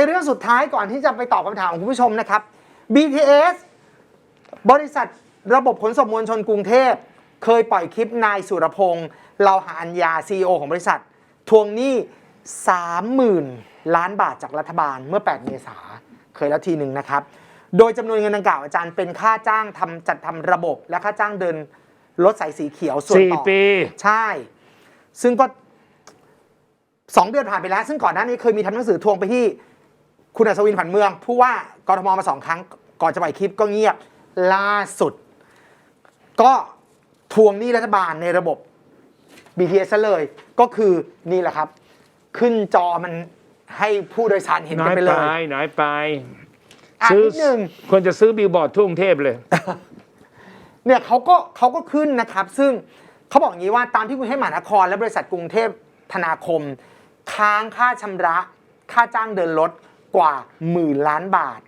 ไปเรื่องสุดท้ายก่อนที่จะไปตอบคำถามของคุณผู้ชมนะครับ BTS บริษัทระบบขนส่งมวลชนกรุงเทพ เคยปล่อยคลิปนายสุรพงษ์เราหาอัญญา CEO ของบริษัท ทวงหนี้ 30,000 ล้านบาทจากรัฐบาลเมื่อ 8 เมษาเคยแล้วทีหนึ่งนะครับ โดยจำนวนเงินดังกล่าวอาจารย์เป็นค่าจ้างทำจัดทำระบบ และค่าจ้างเดินรถสายสีเขียวส่วนสี่ต่อปี ใช่ ซึ่งก็สองเดือนผ่านไปแล้ว ซึ่งก่อนหน้านี้เคยมีทำหนังสือทวงไปที่ คุณอัศวินผันเมืองผู้ว่ากรทมมาสองครั้ง ก่อนจะปล่อยคลิปก็เงียบล่าสุด ก็ทวงหนี้รัฐบาลในระบบ BTS ซะเลยก็คือนี่แหละครับ ขึ้นจอมันให้ผู้โดยสารเห็นน้กัอนยไปไปเลยน้อยไปอ่านนิดนึงควรจะซื้อบิลบอร์ดทั่วกรุงเทพเลย เนี่ยเขาก็เขาก็ขึ้นนะครับ ซึ่งเขาบอกอย่างนี้ว่าตามที่กรุงเทพมหานคร และบริษัทกรุงเทพธนาคม ค้างค่าชำระค่าจ้างเดินรถ กว่าหมื่นล้านบาท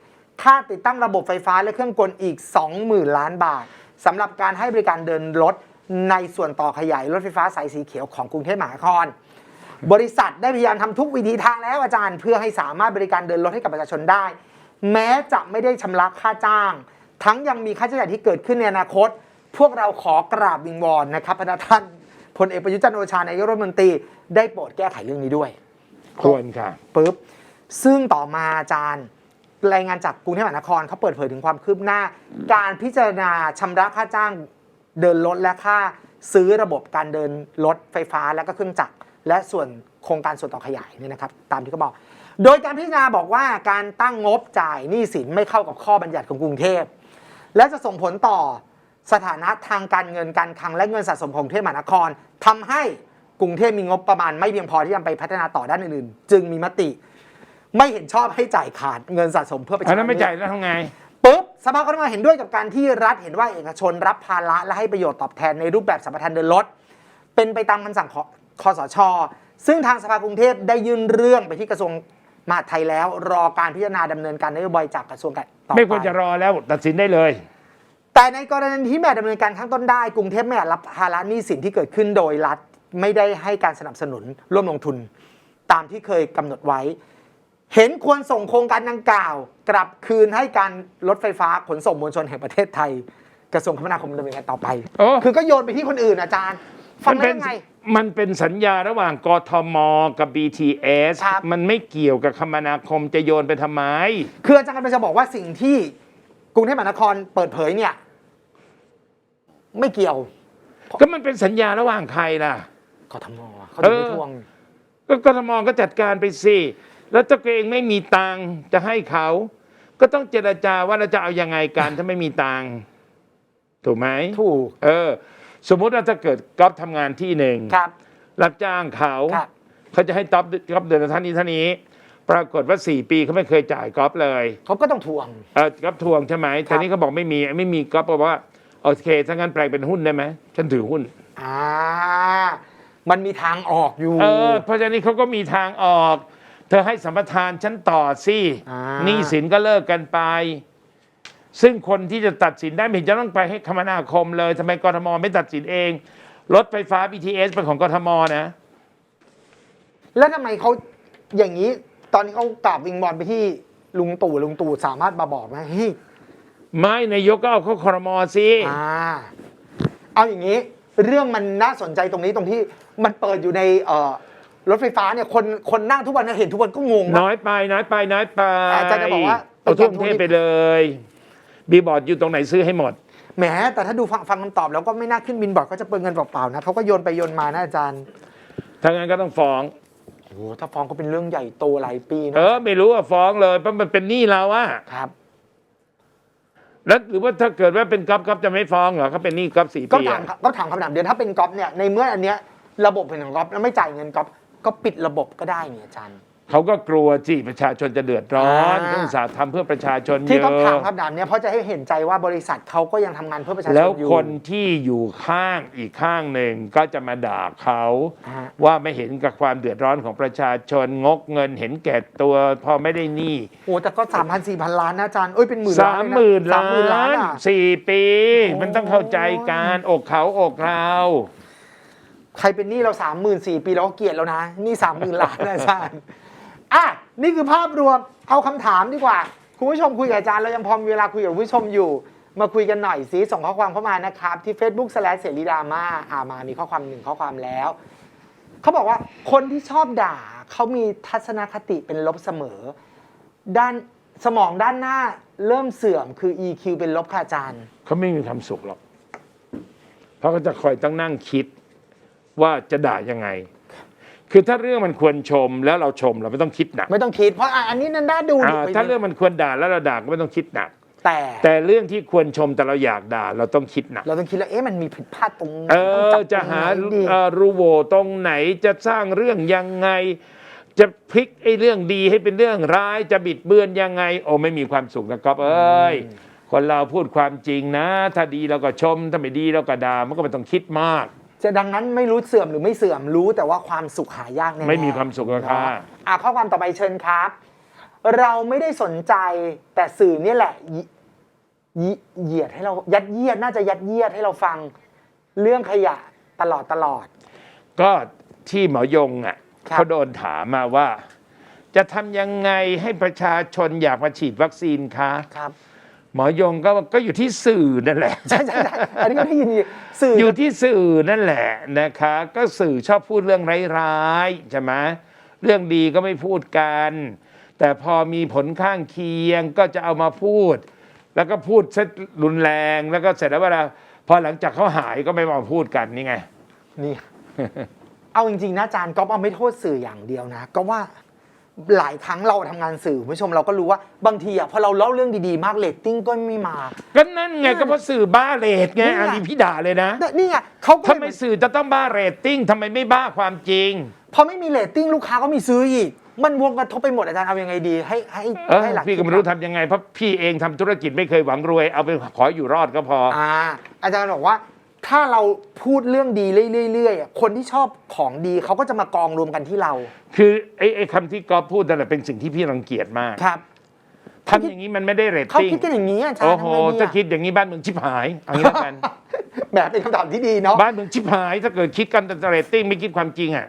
ค่าติดตั้งระบบไฟฟ้าและเครื่องกลอีก 20,000 ล้านบาทสำหรับการให้บริการเดินรถในส่วนต่อขยายรถไฟฟ้าสายสีเขียวของกรุงเทพมหานคร บริษัทได้พยายามทำทุกวิธีทางแล้วอาจารย์ เพื่อให้สามารถบริการเดินรถให้กับประชาชนได้ แม้จะไม่ได้ชำระค่าจ้าง ทั้งยังมีค่าใช้จ่ายที่เกิดขึ้นในอนาคต พวกเราขอกราบวิงวอนนะครับพระท่านพลเอกประยุทธ์จันทร์โอชานายกรัฐมนตรีได้โปรดแก้ไขเรื่องนี้ด้วยควรค่ะปุ๊บ ซึ่งต่อมาอาจารย์รายงานจากกรุงเทพมหานครเขาเปิดเผยถึงความคืบหน้า การพิจารณาชำระค่าจ้างเดินรถและค่าซื้อระบบการเดินรถไฟฟ้าและก็เครื่องจักรและส่วนโครงการส่วนต่อขยายเนี่ยนะครับ ตามที่เขาบอก โดยการพิจารณาบอกว่าการตั้งงบจ่ายหนี้สินไม่เข้ากับข้อบัญญัติของกรุงเทพ และจะส่งผลต่อสถานะทางการเงินการคลังและเงินสะสมของกรุงเทพมหานครทำให้กรุงเทพมีงบประมาณไม่เพียงพอที่จะไปพัฒนาต่อด้านอื่นๆ จึงมีมติ ไม่เห็นชอบให้จ่ายขาดเงินสะสมเพื่อไปอันนั้นไม่ชำระหจ่ายแล้วทำไงปุ๊บสภาคมเห็นด้วยกับการที่รัฐเห็นว่าเอกชนรับภาระและให้ประโยชน์ตอบแทนในรูปแบบสัมปทานเดินรถเป็นไปตามคำสั่งของคอสช ซึ่งทางสภากรุงเทพได้ยื่นเรื่องไปที่กระทรวงมหาดไทยแล้ว รอการพิจารณาดำเนินการนโยบายจากกระทรวงการต่อไปไม่ควรจะรอแล้วตัดสินได้เลย แต่ในกรณีที่แม่ดำเนินการข้างต้นได้กรุงเทพไม่อาจรับภาระหนี้สินที่เกิดขึ้นโดยรัฐไม่ได้ให้การสนับสนุนร่วมลงทุน ตามที่เคยกำหนดไว้ เห็นควรส่งโครงการดังกล่าว กลับคืนให้การรถไฟฟ้าขนส่งมวลชนแห่งประเทศไทย กระทรวงคมนาคมดำเนินการต่อไป โอ้ คือก็โยนไปที่คนอื่นอาจารย์ ฟังมัได้เป็นยังไง มันเป็นสัญญาระหว่างกทม กับ BTS ครับ มันไม่เกี่ยวกับคมนาคมจะโยนไปทำไม คืออาจารย์กำลังจะบอกว่าสิ่งที่กรุงเทพมหานครเปิดเผยเนี่ย ไม่เกี่ยวก็มันเป็นสัญญาระหว่างใครล่ะ กทมเขาถึงไม่เออทวง ก็กทมก็จัดการไปสิ แล้วถ้าตัวเองไม่มีตังค์จะให้เขา ก็ต้องเจรจาว่าเราจะเอายังไงกันถ้าไม่มีตังค์ถูกไหมถูก เออ สมมุติว่าถ้าเกิดก๊อฟทำงานที่หนึ่งครับ รับจ้างเขา ครับ เขาจะให้ท็อปก๊อฟเดือนละเท่านี้เท่านี้ ปรากฏว่าสี่ปีเขาไม่เคยจ่ายก๊อฟเลย เขาก็ต้องทวง เออก๊อฟทวงใช่ไหมแต่นี่เขาบอกไม่มีไม่มีก๊อฟบอกว่าโอเคถ้างั้นแปลงเป็นหุ้นได้ไหมฉันถือหุ้น อ่า มันมีทางออกอยู่ เออเพราะฉะนั้นเขาก็มีทางออกเธอให้สัมปทานฉันต่อสิอ่าหนี้สินก็เลิกกันไป ซึ่งคนที่จะตัดสินได้ไม่เห็นจะต้องไปให้คมนาคมเลยทำไมกทมไม่ตัดสินเอง รถไฟฟ้า BTS เป็นของกทมนะ แล้วทำไมเขาอย่างนี้ ตอนที่เขากราบวิงบอลไปที่ลุงตู่ลุงตู่สามารถมาบอกไหมเฮ้ยไม่นายกก็เอาเข้าครมสิอ่าเอาอย่างนี้ เรื่องมันน่าสนใจตรงนี้ตรงที่มันเปิดอยู่ในเอ่อ รถไฟฟ้าเนี่ยคนคนนั่งทุกวันเนี่ยเห็นทุกวันก็งงว่าน้อยไปน้อยไปน้อยไปอาจารย์จะบอกว่าเอาทุ่มเทพไปเลย บีบอร์ดอยู่ตรงไหนซื้อให้หมด แหมแต่ถ้าดูฟังฟังคำตอบแล้วก็ไม่น่าขึ้นบินบอร์ดก็จะเปิดเงินเปล่าๆนะเขาก็โยนไปโยนมานะอาจารย์ถ้างั้นก็ต้องฟ้อง โอ้โหถ้าฟ้องก็เป็นเรื่องใหญ่โตหลายปีเอนะอ ไม่รู้ว่าฟ้องเลยเพราะมันเป็นหนี้เราอะครับ แล้วหรือว่าถ้าเกิดว่าเป็นก๊อฟก๊อฟจะไม่ฟ้องเหรอเขาเป็นหนี้ก๊อฟสี่ก็ปีถามอะก็ถามคำถามเดียวถ้าเป็นก๊อฟเนี่ยในเมื่ออันเนี้ยระบบเป็นของก๊อฟแล้วไม่จ่ายเงินก๊อฟ ก็ปิดระบบก็ได้เนี่ยอาจารย์ เขาก็กลัวจีประชาชนจะเดือดร้อนอ่าต้องสาห์ทำเพื่อประชาชนที่เยต้องถามอะคำถามเนี้ยเพราะจะให้เห็นใจว่าบริษัทเขาก็ยังทำงานเพื่อประชาชนแล้วอยู่คนที่อยู่ข้างอีกข้างหนึ่งก็จะมาด่าเขาอ่าว่าไม่เห็นกับความเดือดร้อนของประชาชนงกเงินเห็นแก่ตัวพอไม่ได้หนี้โอ้แต่ก็สามพันสี่พันล้านนะอาจารย์เอ้ยเป็นหมื่นสาล้านมเลยนะหมื่นสามหมื่นล้าล้านนอะสี่ปี โอ้ มันต้องเข้าใจการอกเขาอกเรา ใครเป็นหนี้เราสามหมื่นสี่ปีเราก็เกลียดแล้วนะหนี่สามหมื่นล้านนะอาจารย์อะนี่คือภาพรวมเอาคำถามดีกว่า คุณผู้ชมคุยกับอาจารย์เรายังพอมีเวลาคุยกับคุณผู้ชมอยู่ มาคุยกันหน่อยสิส่งข้อความเข้ามานะครับ ที่ Facebook สแลเสรีดราม่าอ่ามามีข้อความหนึ่งข้อความแล้วเขาบอกว่าคนที่ชอบด่าเขามีทัศนคติเป็นลบเสมอ ด้านสมองด้านหน้าเริ่มเสื่อมคือ EQ เป็นลบค่ะอาจารย์เขาไม่มีความสุขหรอกเพราะเขาจะคอยต้องนั่งคิด ว่าจะด่ายังไง คือถ้าเรื่องมันควรชมแล้วเราชมเราไม่ต้องคิดหนักไม่ต้องคิดเพราะอะอันนี้นั่นได้ดูอ่าดิถ้าเรื่องมันควรด่าแล้วเราด่าก็ไม่ต้องคิดหนัก แต่แต่เรื่องที่ควรชมแต่เราอยากด่าเราต้องคิดหนัก เราต้องคิดแล้วเอ๊ะมันมีผิดพลาดตรงไหนเอต้องอจับจะหาตรงไหนดี เอ่อรูโหวตรงไหนจะสร้างเรื่องยังไง จะพลิกไอ้เรื่องดีให้เป็นเรื่องร้ายจะบิดเบือนยังไง โอ้ไม่มีความสุขนะครับเอ้ยคนเราพูดความจริงนะ ถ้าดีเราก็ชม ถ้าไม่ดีเราก็ด่ามันก็ไม่ต้องคิดมาก จะดังนั้นไม่รู้เสื่อมหรือไม่เสื่อมรู้แต่ว่าความสุขหายากแน่ๆไม่มีความสุขหรอกค่ะ เนาะอะข้อความต่อไปเชิญครับ เราไม่ได้สนใจแต่สื่อเนี่ยแหละยิยิเหยียดให้เรายัดเยียดน่าจะยัดเยียดให้เราฟังเรื่องขยะตลอดตลอด ก็ที่หมอยงอะครับ เขาโดนถามมาว่า จะทำยังไงให้ประชาชนอยากมาฉีดวัคซีนคะ ครับ หมอยงก็ก็อยู่ที่สื่อนั่นแหละ ใช่ใช่ใช่อันนี้ก็ได้ยินอยู่สื่ออยู่ที่สื่อนั่นแหละนะคะ ก็สื่อชอบพูดเรื่องร้ายๆใช่ไหมเรื่องดีก็ไม่พูดกัน แต่พอมีผลข้างเคียงก็จะเอามาพูด แล้วก็พูดเสร็จรุนแรงแล้วก็เสร็จแล้วเวลาพอหลังจากเขาหายก็ไม่มาพูดกันนี่ไง นี่ เอาจริงๆนะอาจารย์ก๊อฟเอาไม่โทษสื่ออย่างเดียวนะก็ว่า หลายครั้งเราทำงานสื่อคุณผู้ชมเราก็รู้ว่าบางทีอะพอเราเล่าเรื่องดีๆมากเรตติ้งก็ไม่มา ก็นั่นไงก็เพราะสื่อบ้าเรตไงนี่ไง อันนี้พี่ด่าเลยนะแต่นี่ไงเขาก็ทำไมสื่อจะต้องบ้าเรตติ้งทำไมไม่บ้าความจริง พอไม่มีเรตติ้งลูกค้าก็มีซื้ออีก มันวงกระทบไปหมดอาจารย์เอายังไงดี ให้ให้เออให้หลักพี่ก็ไม่รู้ทำยังไงเพราะพี่เองทำธุรกิจไม่เคยหวังรวยเอาไปขออยู่รอดก็พอ อ่าอาจารย์บอกว่า ถ้าเราพูดเรื่องดีเรื่อยๆอะคนที่ชอบของดีเขาก็จะมากองรวมกันที่เรา คือไอ้ไอ้คำที่กอฟพูดนั่นแหละเป็นสิ่งที่พี่รังเกียจมากครับทำอย่างนี้มันไม่ได้เรตเขาติ้งคิดกันอย่างนี้อาจารโอ้ย์โหทำไงดีจะอะคิดอย่างนี้บ้านเมืองชิบหายเอันนี้แล้วกัน แบบเป็นคำตอบที่ดีเนาะบ้านเมืองชิบหาย ถ้าเกิดคิดกันแต่เรตติ้งไม่คิดความจริงอะ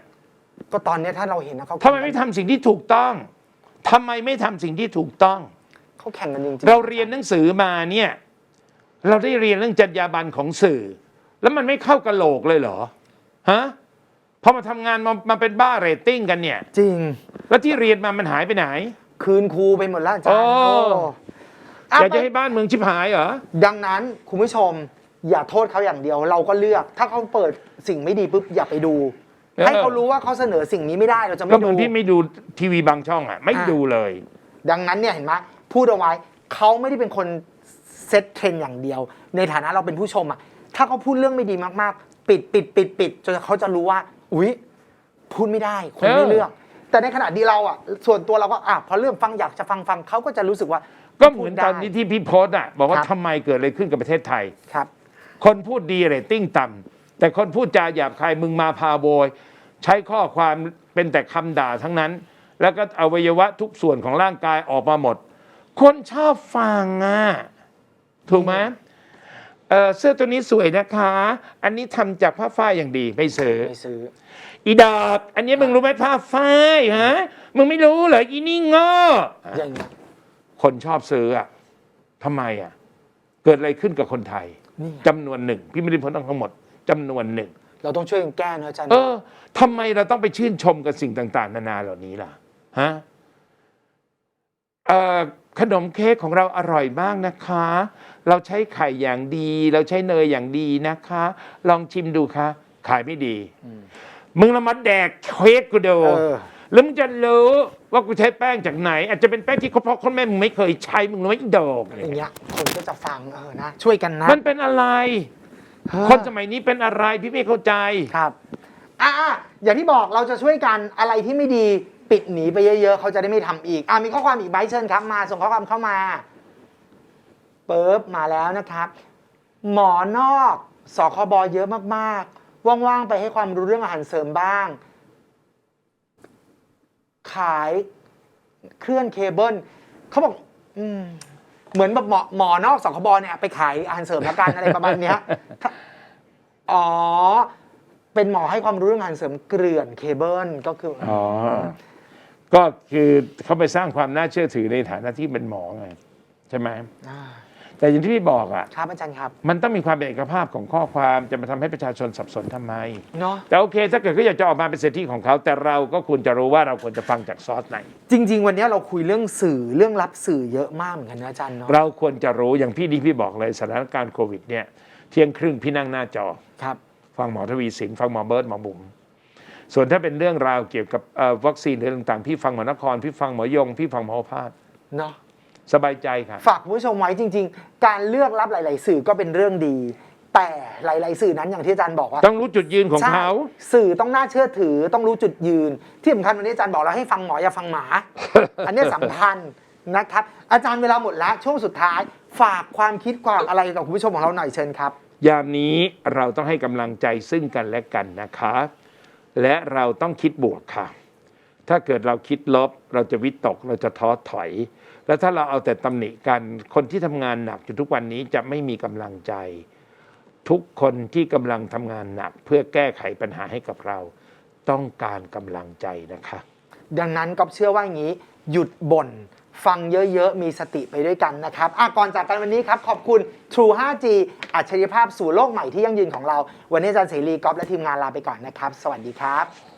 ก็ตอนเนี้ยถ้าเราเห็นนะเขาทำไมไม่ทำสิ่งที่ถูกต้องทำไมไม่ทำสิ่งที่ถูกต้อง เขาแข่งกันจริงๆ เราเรียนหนังสือมาเนี่ย เราได้เรียนเรื่องจรรยาบรรณของสื่อ แล้วมันไม่เข้ากระโหลกเลยเหรอฮะพอมาทำงานมามาเป็นบ้าเรตติ้งกันเนี่ย จริง แล้วที่เรียนมามันหายไปไหน คืนครูไปหมดแล้วอาจารย์โอ้ โอ้อะอยากจะให้บ้านเมืองชิบหายเหรอ ดังนั้นคุณผู้ชม อย่าโทษเขาอย่างเดียว เราก็เลือก ถ้าเขาเปิดสิ่งไม่ดีปุ๊บอย่าไปดู เออ ให้เขารู้ว่าเขาเสนอสิ่งนี้ไม่ได้เราจะก็ไม่เหมืดูอนพี่ไม่ดูทีวีบางช่องอะ ไม่อะ ดูเลย ดังนั้นเนี่ยเห็นไหมพูดเอาไว้เขาไม่ได้เป็นคนเซตเทรนด์อย่างเดียว ในฐานะเราเป็นผู้ชมอะ ถ้าเขาพูดเรื่องไม่ดีมากๆ ปิดปิดปิดปิดจนเขาจะรู้ว่า อุ๊ย พูดไม่ได้ คนไม่เออเลือก แต่ในขณะที่เราอะ ส่วนตัวเราก็อะพอเรื่องฟังอยากจะฟังฟังเขาก็จะรู้สึกว่าก็เหมือนพูดได้ตอนนี้ที่พี่โพสต์อะบอกว่าครับทำไมเกิดอะไรขึ้นกับประเทศไทยครับ คนพูดดีเรตติ้งต่ำแต่คนพูดจาหยาบคายมึงมาพาโวยใช้ข้อความเป็นแต่คำด่าทั้งนั้น แล้วก็อวัยวะทุกส่วนของร่างกายออกมาหมด คนชอบฟังอะถูกไหมเอ่อเสื้อตัวนี้สวยนะคะ อันนี้ทำจากผ้าฝ้ายอย่างดีไม่ซื้อไม่ซื้อ อีดอกอันนี้มึงรู้ไหมผ้าฝ้ายฮะมึงไม่รู้เหรออีนี่โง้ออย่างเงี้ยคนชอบซื้ออะทำไมอะ เกิดอะไรขึ้นกับคนไทยนี่จำนวนหนึ่ง พี่ไม่ได้พูดทั้งหมดจำนวนหนึ่ง เราต้องช่วยกันแก้เนอะอาจารย์เออทำไมเราต้องไปชื่นชมกับสิ่งต่าง ๆ นานาเหล่านี้ล่ะฮะเอ่อ ขนมเค้กของเราอร่อยมากนะคะ เราใช้ไข่อย่างดี เราใช้เนยอย่างดีนะคะ ลองชิมดูค่ะ ขายไม่ดี มึงละมาแดกเค้กกูดูเออแล้วมึงจะรู้ว่ากูใช้แป้งจากไหน อาจจะเป็นแป้งที่พ่อคนแม่มึงไม่เคยใช้มึงรู้ไหมอีดอกอย่างเงี้ยคนก็จะฟังเออนะช่วยกันนะ มันเป็นอะไรเออคนสมัยนี้เป็นอะไรพี่ไม่เข้าใจครับอะอะอย่างที่บอกเราจะช่วยกันอะไรที่ไม่ดี ปิดหนีไปเยอะๆเขาจะได้ไม่ทำอีกอะมีข้อความอีกใบเชิญครับมา ส่งข้อความเข้ามาเปิบมาแล้วนะครับ หมอนอกสคบเยอะมากๆ ว่างๆไปให้ความรู้เรื่องอาหารเสริมบ้าง ขายเคลื่อนเคเบิลเขาบอกอืมเหมือนแบบหมอหมอนอกสคบเนี่ยไปขายอาหารเสริมละกันอะไรประมาณเนี้ยถ้าอ๋อ เป็นหมอให้ความรู้เรื่องอาหารเสริมเกลื่อนเคเบิลก็คืออ๋อ ก็คือเขาไปสร้างความน่าเชื่อถือในฐานะที่เป็นหมอไงใช่ไหมอ่าแต่อย่างที่พี่บอกอะ ครับอาจารย์ครับมันต้องมีความเป็นเอกภาพของข้อความจะมาทำให้ประชาชนสับสนทำไม เนาะแต่โอเค ถ้าเกิดเขาอยากจะออกมาเป็นสิทธิของเขา แต่เราก็ควรจะรู้ว่าเราควรจะฟังจากซอสไหน จริง ๆ วันนี้เราคุยเรื่องสื่อเรื่องรับสื่อเยอะมากเหมือนกันนะอาจารย์เนาะเราควรจะรู้อย่างพี่นี่พี่บอกเลยสถานการณ์โควิดเนี่ยเที่ยงครึ่งพี่นั่งหน้าจอ ครับ ฟังหมอทวีสินฟังหมอเบิร์ตหมอบุ๋ม ส่วนถ้าเป็นเรื่องราวเกี่ยวกับเอ่อวัคซีนหรือต่างๆ พี่ฟังหมอนคร พี่ฟังหมอยง พี่ฟังหมอโอภาสเนาะสบายใจค่ะ ฝากคุณผู้ชมไว้จริง ๆ การเลือกรับหลาย ๆ สื่อก็เป็นเรื่องดี แต่หลาย ๆ สื่อนั้นอย่างที่อาจารย์บอกว่าต้องรู้จุดยืนของใช่เขา สื่อต้องน่าเชื่อถือต้องรู้จุดยืน ที่สำคัญวันนี้อาจารย์บอกแล้วให้ฟังหมออย่าฟังหมา อันเนี้ยสำคัญนะครับ อาจารย์เวลาหมดแล้วช่วงสุดท้าย ฝากความคิดความอะไรกับคุณผู้ชมของเราหน่อยเชิญครับ ยามนี้เราต้องให้กำลังใจซึ่งกันและกันนะคะ และเราต้องคิดบวกค่ะ ถ้าเกิดเราคิดลบ เราจะวิตกเราจะท้อถอย แล้วถ้าเราเอาแต่ตำหนิกัน คนที่ทำงานหนักอยู่ทุกวันนี้จะไม่มีกำลังใจ ทุกคนที่กำลังทำงานหนัก เพื่อแก้ไขปัญหาให้กับเรา ต้องการกำลังใจนะคะ ดังนั้นก็เชื่อว่าอย่างนี้ หยุดบ่น ฟังเยอะ ๆ มีสติไปด้วยกันนะครับอะก่อนจากกันวันนี้ครับ ขอบคุณ True 5G อัจฉริยภาพสู่โลกใหม่ที่ยั่งยืนของเรา วันนี้อาจารย์เสรีกอฟและทีมงานลาไปก่อนนะครับ สวัสดีครับ